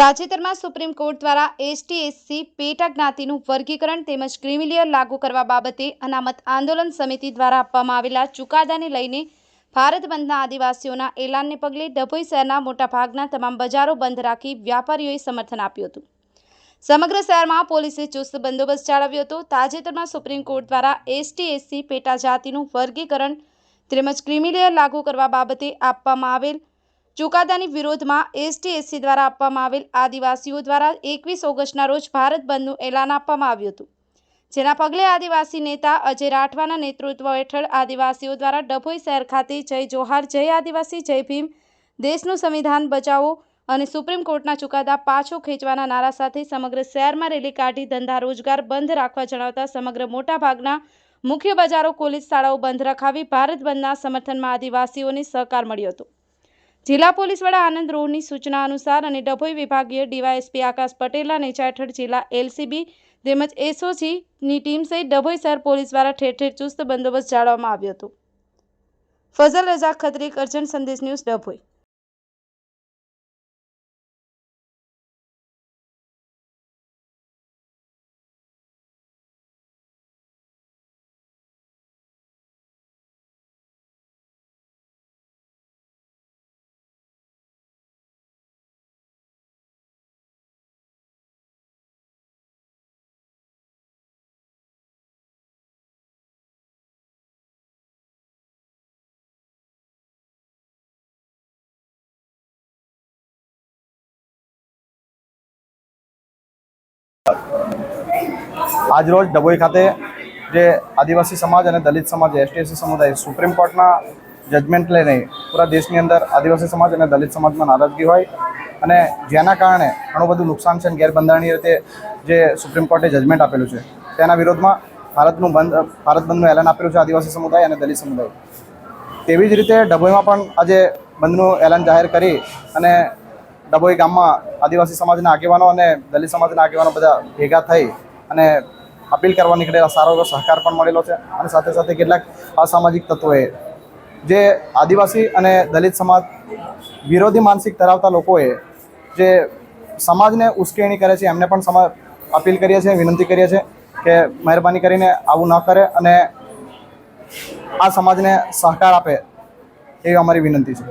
તાજેતરમાં supreme court દ્વારા ST, SC, પેટા જ્ઞાતિનું વર્ગીકરણ તેમજ ક્રિમિલિયર લાગુ કરવા બાબતે અનામત આંદોલન સમિતિ દ્વારા આપવામાં આવેલા ચુકાદાને લઈને ભારત બંધના આદિવાસીઓના એલાનને પગલે ડભોઈ શહેરના મોટાભાગના તમામ બજારો બંધ રાખી વ્યાપારીઓએ સમર્થન આપ્યું હતું. સમગ્ર શહેરમાં પોલીસે ચુસ્ત બંદોબસ્ત જાળવ્યો હતો. તાજેતરમાં સુપ્રીમ કોર્ટ દ્વારા એસટી, એસસી, પેટા જાતિનું વર્ગીકરણ તેમજ ક્રિમિલિયર લાગુ કરવા બાબતે આપવામાં આવેલ ચુકાદાની વિરોધમાં એસટી એસસી દ્વારા આપવામાં આવેલ આદિવાસીઓ દ્વારા એકવીસ ઓગસ્ટના રોજ ભારત બંધનું એલાન આપવામાં આવ્યું હતું. જેના પગલે આદિવાસી નેતા અજય રાઠવાના નેતૃત્વ હેઠળ આદિવાસીઓ દ્વારા ડભોઈ શહેર ખાતે જય જોહાર, જય આદિવાસી, જય ભીમ, દેશનું સંવિધાન બચાવો અને સુપ્રીમ કોર્ટના ચુકાદા પાછો ખેંચવાના નારા સાથે સમગ્ર શહેરમાં રેલી કાઢી ધંધા રોજગાર બંધ રાખવા જણાવતા સમગ્ર મોટાભાગના મુખ્ય બજારો, કોલેજ શાળાઓ બંધ રખાવી ભારત બંધના સમર્થનમાં આદિવાસીઓને સહકાર મળ્યો હતો. જિલ્લા પોલીસ વડા આનંદ રોહની સૂચના અનુસાર અને ડભોઈ વિભાગીય ડીવાયએસપી આકાશ પટેલ અને હેઠળ જિલ્લા એલસીબી તેમજ એસઓજીની ટીમ સહિત ડભોઈ શહેર પોલીસ દ્વારા ઠેર ઠેર ચુસ્ત બંદોબસ્ત જાળવવામાં આવ્યો હતો. ફઝલ રઝા ખત્રી કરજણ સંદેશ ન્યૂઝ ડભોઈ. આજરોજ ડભોઈ ખાતે જે આદિવાસી સમાજ અને દલિત સમાજ, એસટીએસસી સમુદાય, સુપ્રીમ કોર્ટના જજમેન્ટ લઈને પૂરા દેશની અંદર આદિવાસી સમાજ અને દલિત સમાજમાં નારાજગી હોય અને જેના કારણે ઘણું બધું નુકસાન છે અને ગેરબંધારણીય રીતે જે સુપ્રીમ કોર્ટે જજમેન્ટ આપેલું છે, તેના વિરોધમાં ભારતનું બંધ, ભારત બંધનું એલાન આપેલું છે આદિવાસી સમુદાય અને દલિત સમુદાય. તેવી જ રીતે ડભોઈમાં પણ આજે બંધનું એલાન જાહેર કરી અને ડભોઈ ગામમાં આદિવાસી સમાજના આગેવાનો અને દલિત સમાજના આગેવાનો બધા ભેગા થઈ અને અપીલ કરવા નીકળેલા સારો એવો સહકાર પણ મળેલો છે. અને સાથે સાથે કેટલાક અસામાજિક તત્વોએ જે આદિવાસી અને દલિત સમાજ વિરોધી માનસિક ધરાવતા લોકોએ જે સમાજને ઉશ્કેરણી કરે છે, એમને પણ સમા, અપીલ કરીએ છીએ, વિનંતી કરીએ છીએ કે મહેરબાની કરીને આવું ન કરે અને આ સમાજને સહકાર આપે એવી અમારી વિનંતી છે.